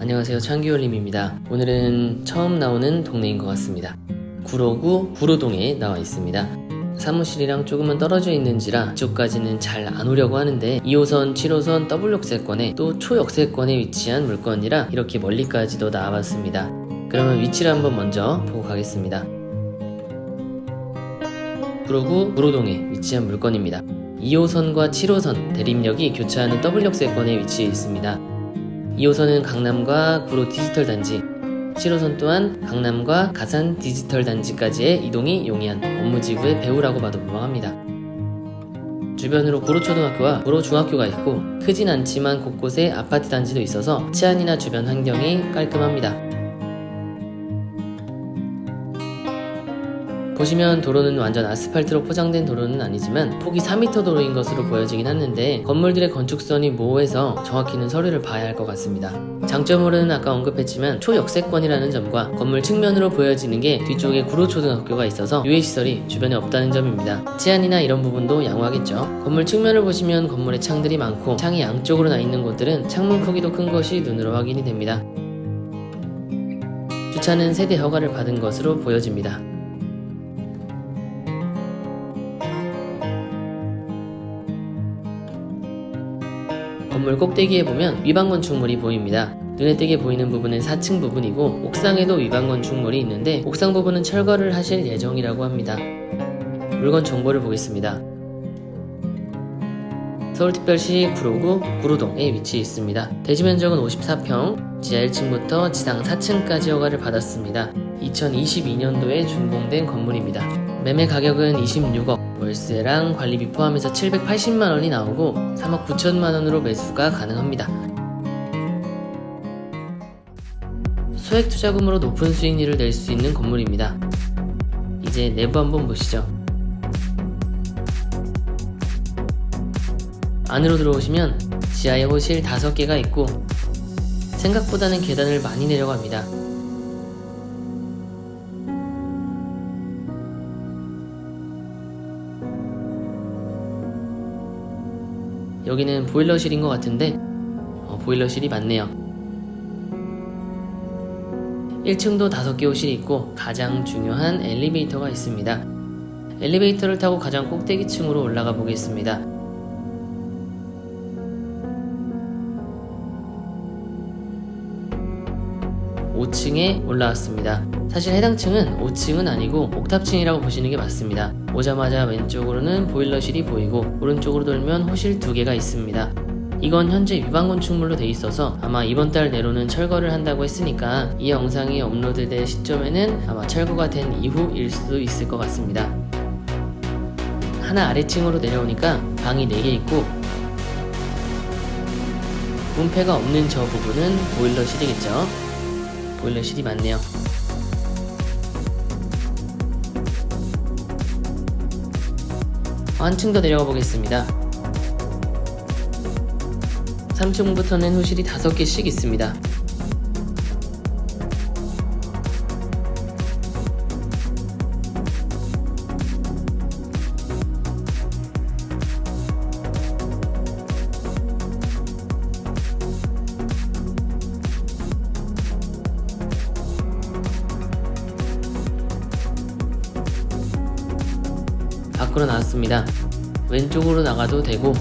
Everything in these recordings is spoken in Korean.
안녕하세요 창기올림입니다. 오늘은 처음 나오는 동네인 것 같습니다. 구로구 구로동에 나와 있습니다. 사무실이랑 조금은 떨어져 있는지라 이쪽까지는 잘 안 오려고 하는데 2호선, 7호선 더블 역세권에 또 초역세권에 위치한 물건이라 이렇게 멀리까지도 나와봤습니다. 그러면 위치를 한번 먼저 보고 가겠습니다. 구로구 구로동에 위치한 물건입니다. 2호선과 7호선 대림역이 교차하는 더블 역세권에 위치해 있습니다. 2호선은 강남과 구로 디지털 단지, 7호선 또한 강남과 가산 디지털 단지까지의 이동이 용이한 업무지구의 배후라고 봐도 무방합니다. 주변으로 구로초등학교와 구로중학교가 있고 크진 않지만 곳곳에 아파트 단지도 있어서 치안이나 주변 환경이 깔끔합니다. 보시면 도로는 완전 아스팔트로 포장된 도로는 아니지만 폭이 4m 도로인 것으로 보여지긴 하는데 건물들의 건축선이 모호해서 정확히는 서류를 봐야 할 것 같습니다. 장점으로는 아까 언급했지만 초역세권이라는 점과 건물 측면으로 보여지는 게 뒤쪽에 구로초등학교가 있어서 유해시설이 주변에 없다는 점입니다. 치안이나 이런 부분도 양호하겠죠. 건물 측면을 보시면 건물에 창들이 많고 창이 양쪽으로 나 있는 곳들은 창문 크기도 큰 것이 눈으로 확인이 됩니다. 주차는 세대 허가를 받은 것으로 보여집니다. 건물 꼭대기에 보면 위반 건축물이 보입니다. 눈에 띄게 보이는 부분은 4층 부분이고 옥상에도 위반 건축물이 있는데 옥상 부분은 철거를 하실 예정이라고 합니다. 물건 정보를 보겠습니다. 서울특별시 구로구 구로동에 위치해 있습니다. 대지 면적은 54평, 지하 1층부터 지상 4층까지 허가를 받았습니다. 2022년도에 준공된 건물입니다. 매매 가격은 26억, 월세랑 관리비 포함해서 780만 원이 나오고 3억 9천만 원으로 매수가 가능합니다. 소액 투자금으로 높은 수익률을 낼 수 있는 건물입니다. 이제 내부 한번 보시죠. 안으로 들어오시면 지하에 호실 5개가 있고 생각보다는 계단을 많이 내려갑니다. 여기는 보일러실인 것 같은데 어, 보일러실이 많네요. 1층도 5개 호실이 있고 가장 중요한 엘리베이터가 있습니다. 엘리베이터를 타고 가장 꼭대기층으로 올라가 보겠습니다. 5층에 올라왔습니다. 사실 해당 층은 5층은 아니고 옥탑층이라고 보시는 게 맞습니다. 오자마자 왼쪽으로는 보일러실이 보이고 오른쪽으로 돌면 호실 두 개가 있습니다. 이건 현재 위반 건축물로 돼 있어서 아마 이번 달 내로는 철거를 한다고 했으니까 이 영상이 업로드될 시점에는 아마 철거가 된 이후일 수도 있을 것 같습니다. 하나 아래층으로 내려오니까 방이 4개 있고 문패가 없는 저 부분은 보일러실이겠죠. 보일러실이 많네요. 한층 더 내려가 보겠습니다. 3층부터는 호실이 5개씩 있습니다. 밖으로 나왔습니다. 왼쪽으로 나가도 되고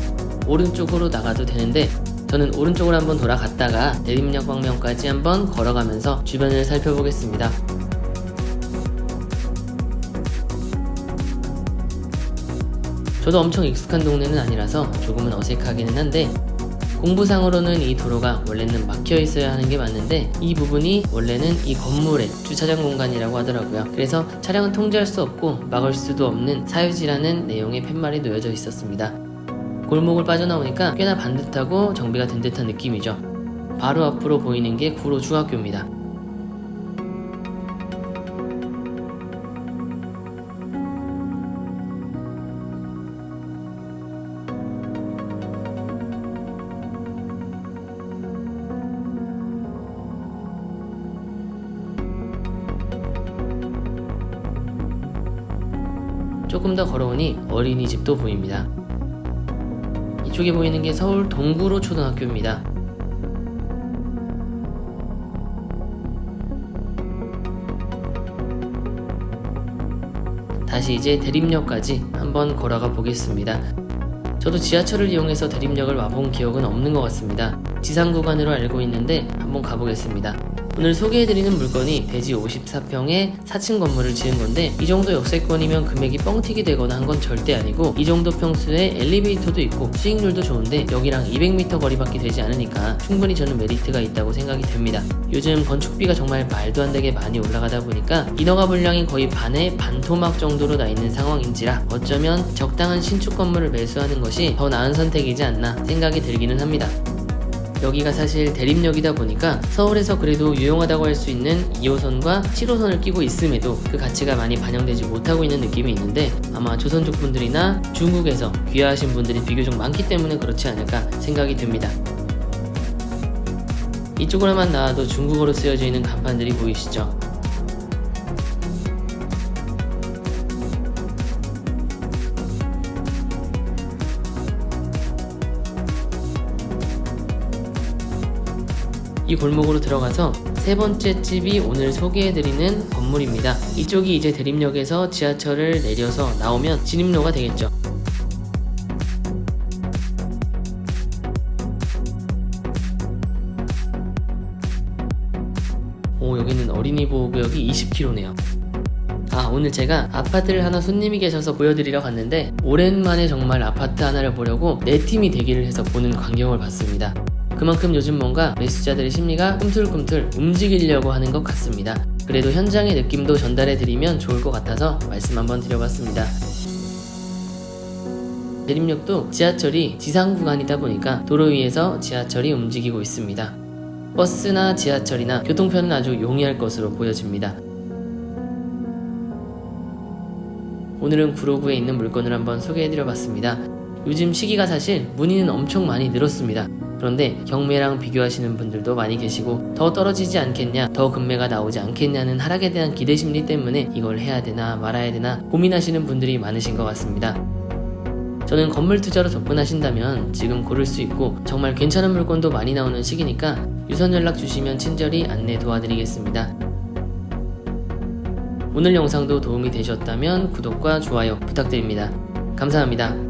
오른쪽으로 나가도 되는데 저는 오른쪽으로 한번 돌아갔다가 대림역 방면까지 한번 걸어가면서 주변을 살펴보겠습니다. 저도 엄청 익숙한 동네는 아니라서 조금은 어색하기는 한데 공부상으로는 이 도로가 원래는 막혀 있어야 하는 게 맞는데 이 부분이 원래는 이 건물의 주차장 공간이라고 하더라고요. 그래서 차량은 통제할 수 없고 막을 수도 없는 사유지라는 내용의 팻말이 놓여져 있었습니다. 골목을 빠져나오니까 꽤나 반듯하고 정비가 된 듯한 느낌이죠. 바로 앞으로 보이는 게 구로 중학교입니다. 조금 더 걸어오니 어린이집도 보입니다. 이쪽에 보이는 게 서울 동구로 초등학교입니다. 다시 이제 대림역까지 한번 걸어가 보겠습니다. 저도 지하철을 이용해서 대림역을 와본 기억은 없는 것 같습니다. 지상 구간으로 알고 있는데 한번 가보겠습니다. 오늘 소개해드리는 물건이 대지 54평에 4층 건물을 지은 건데 이 정도 역세권이면 금액이 뻥튀기 되거나 한 건 절대 아니고 이 정도 평수에 엘리베이터도 있고 수익률도 좋은데 여기랑 200m 거리밖에 되지 않으니까 충분히 저는 메리트가 있다고 생각이 됩니다. 요즘 건축비가 정말 말도 안 되게 많이 올라가다 보니까 인허가 분량이 거의 반에 반토막 정도로 나 있는 상황인지라 어쩌면 적당한 신축 건물을 매수하는 것이 더 나은 선택이지 않나 생각이 들기는 합니다. 여기가 사실 대림역이다 보니까 서울에서 그래도 유용하다고 할 수 있는 2호선과 7호선을 끼고 있음에도 그 가치가 많이 반영되지 못하고 있는 느낌이 있는데 아마 조선족 분들이나 중국에서 귀화하신 분들이 비교적 많기 때문에 그렇지 않을까 생각이 듭니다. 이쪽으로만 나와도 중국어로 쓰여져 있는 간판들이 보이시죠? 이 골목으로 들어가서 세 번째 집이 오늘 소개해드리는 건물입니다. 이쪽이 이제 대림역에서 지하철을 내려서 나오면 진입로가 되겠죠. 오, 여기는 어린이 보호구역이 20km네요. 아, 오늘 제가 아파트를 하나 손님이 계셔서 보여드리러 갔는데, 오랜만에 정말 아파트 하나를 보려고 네 팀이 대기를 해서 보는 광경을 봤습니다. 그만큼 요즘 뭔가 매수자들의 심리가 꿈틀꿈틀 움직이려고 하는 것 같습니다. 그래도 현장의 느낌도 전달해 드리면 좋을 것 같아서 말씀 한번 드려봤습니다. 대림역도 지하철이 지상 구간이다 보니까 도로 위에서 지하철이 움직이고 있습니다. 버스나 지하철이나 교통편은 아주 용이할 것으로 보여집니다. 오늘은 구로구에 있는 물건을 한번 소개해드려 봤습니다. 요즘 시기가 사실 문의는 엄청 많이 늘었습니다. 그런데 경매랑 비교하시는 분들도 많이 계시고 더 떨어지지 않겠냐, 더 금매가 나오지 않겠냐는 하락에 대한 기대 심리 때문에 이걸 해야 되나 말아야 되나 고민하시는 분들이 많으신 것 같습니다. 저는 건물 투자로 접근하신다면 지금 고를 수 있고 정말 괜찮은 물건도 많이 나오는 시기니까 유선 연락 주시면 친절히 안내 도와드리겠습니다. 오늘 영상도 도움이 되셨다면 구독과 좋아요 부탁드립니다. 감사합니다.